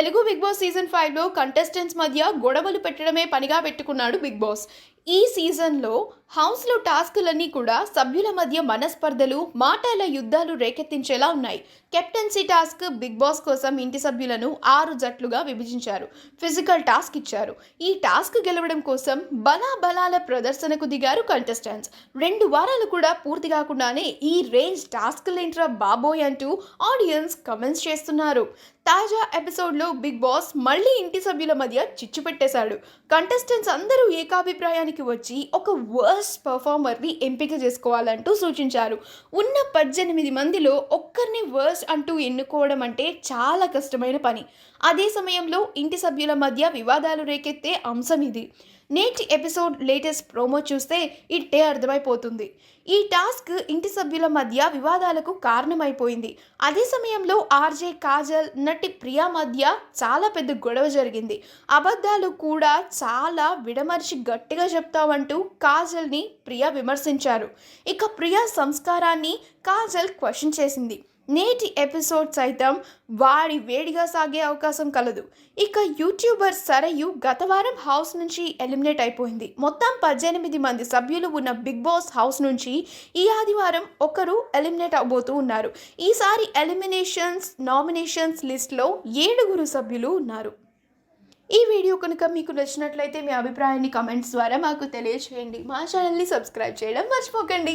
Telugu big boss season ఫైవ్లో contestants మధ్య గొడవలు పెట్టడమే పనిగా పెట్టుకున్నాడు బిగ్ బాస్. ఈ సీజన్లో హౌస్లో టాస్కులన్నీ కూడా సభ్యుల మధ్య మనస్పర్ధలు మాటల యుద్ధాలు రేకెత్తించేలా ఉన్నాయి. కెప్టెన్సీ టాస్క్ బిగ్ బాస్ కోసం ఇంటి సభ్యులను ఆరు జట్లుగా విభజించారు. ఫిజికల్ టాస్క్ ఇచ్చారు. ఈ టాస్క్ గెలవడం కోసం బలా బలాల ప్రదర్శనకు దిగారు కంటెస్టెంట్స్. రెండు వారాలు కూడా పూర్తి కాకుండానే ఈ రేంజ్ టాస్క్లేంట్రా బాబోయ్ అంటూ ఆడియన్స్ కమెంట్స్ చేస్తున్నారు. తాజా ఎపిసోడ్లో బిగ్ బాస్ మళ్ళీ ఇంటి సభ్యుల మధ్య చిచ్చు పెట్టేశాడు. కంటెస్టెంట్స్ అందరూ ఏకాభిప్రాయానికి వచ్చి ఒక వర్స్ట్ పర్ఫార్మర్ని ఎంపిక చేసుకోవాలంటూ సూచించారు. ఉన్న పద్దెనిమిది మందిలో ఒక్కరిని వర్స్ అంటూ ఎన్నుకోవడం అంటే చాలా కష్టమైన పని. అదే సమయంలో ఇంటి సభ్యుల మధ్య వివాదాలు రేకెత్తే అంశం ఇది. నేటి ఎపిసోడ్ లేటెస్ట్ ప్రోమో చూస్తే ఇట్టే అర్థమైపోతుంది. ఈ టాస్క్ ఇంటి సభ్యుల మధ్య వివాదాలకు కారణమైపోయింది. అదే సమయంలో ఆర్జే కాజల్ నటి ప్రియా మధ్య చాలా పెద్ద గొడవ జరిగింది. అబద్ధాలు కూడా చాలా విడమర్చి గట్టిగా చెప్తావంటూ కాజల్ని ప్రియా విమర్శించారు. ఇక ప్రియా సంస్కారాన్ని కాజల్ క్వశ్చన్ చేసింది. నేటి ఎపిసోడ్ సైతం వాడి వేడిగా సాగే అవకాశం కలదు. ఇక యూట్యూబర్ సరయు గత వారం హౌస్ నుంచి ఎలిమినేట్ అయిపోయింది. మొత్తం పద్దెనిమిది మంది సభ్యులు ఉన్న బిగ్ బాస్ హౌస్ నుంచి ఈ ఆదివారం ఒకరు ఎలిమినేట్ అవబోతూ ఉన్నారు. ఈసారి ఎలిమినేషన్స్ నామినేషన్స్ లిస్ట్లో ఏడుగురు సభ్యులు ఉన్నారు. ఈ వీడియో కనుక మీకు నచ్చినట్లయితే మీ అభిప్రాయాన్ని కమెంట్స్ ద్వారా మాకు తెలియజేయండి మా ఛానల్ని సబ్స్క్రైబ్ చేయడం మర్చిపోకండి.